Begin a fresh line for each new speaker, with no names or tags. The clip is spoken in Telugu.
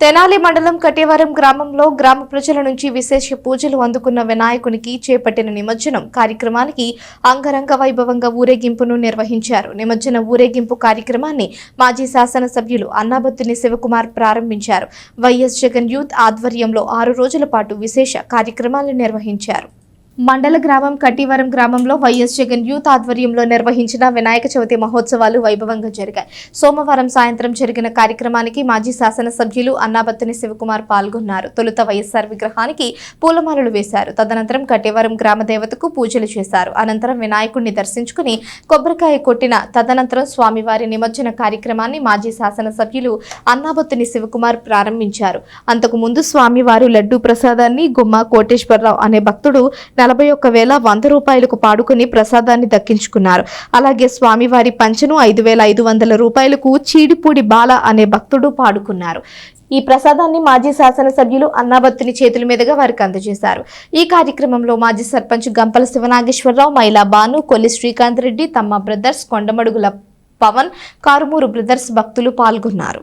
తెనాలి మండలం కటేవరం గ్రామంలో గ్రామ ప్రజల నుంచి విశేష పూజలు అందుకున్న వినాయకునికి చేపట్టిన నిమజ్జనం కార్యక్రమానికి అంగరంగ వైభవంగా ఊరేగింపును నిర్వహించారు. నిమజ్జన ఊరేగింపు కార్యక్రమాన్ని మాజీ శాసనసభ్యులు అన్నాబత్తుని శివకుమార్ ప్రారంభించారు. వైఎస్ జగన్ యూత్ ఆధ్వర్యంలో ఆరు రోజుల పాటు విశేష కార్యక్రమాలు నిర్వహించారు. మండల గ్రామం కట్టివరం గ్రామంలో వైఎస్ జగన్ యూత్ ఆధ్వర్యంలో నిర్వహించిన వినాయక చవితి మహోత్సవాలు వైభవంగా జరిగాయి. సోమవారం సాయంత్రం జరిగిన కార్యక్రమానికి మాజీ శాసనసభ్యులు అన్నాబత్తుని శివకుమార్ పాల్గొన్నారు. తొలుత వైఎస్ఆర్ విగ్రహానికి పూలమాలలు వేశారు. తదనంతరం కట్టివరం గ్రామ దేవతకు పూజలు చేశారు. అనంతరం వినాయకుడిని దర్శించుకుని కొబ్బరికాయ కొట్టిన తదనంతరం స్వామివారి నిమజ్జన కార్యక్రమాన్ని మాజీ శాసనసభ్యులు అన్నాబత్తుని శివకుమార్ ప్రారంభించారు. అంతకు ముందు స్వామివారు లడ్డూ ప్రసాదాన్ని గుమ్మ కోటేశ్వరరావు అనే భక్తుడు నలభై ఒక్క వేల వంద రూపాయలకు పాడుకుని ప్రసాదాన్ని దక్కించుకున్నారు. అలాగే స్వామివారి పంచను ఐదు వేల ఐదు వందల రూపాయలకు చీడిపూడి బాల అనే భక్తుడు పాడుకున్నారు. ఈ ప్రసాదాన్ని మాజీ శాసనసభ్యులు అన్నాబత్తుని చేతుల మీదుగా వారికి అందజేశారు. ఈ కార్యక్రమంలో మాజీ సర్పంచ్ గంపల శివనాగేశ్వరరావు మైలా బాను కొల్లి శ్రీకాంత్ రెడ్డి తమ్మ బ్రదర్స్ కొండమడుగుల పవన్ కారుమూరు బ్రదర్స్ భక్తులు పాల్గొన్నారు.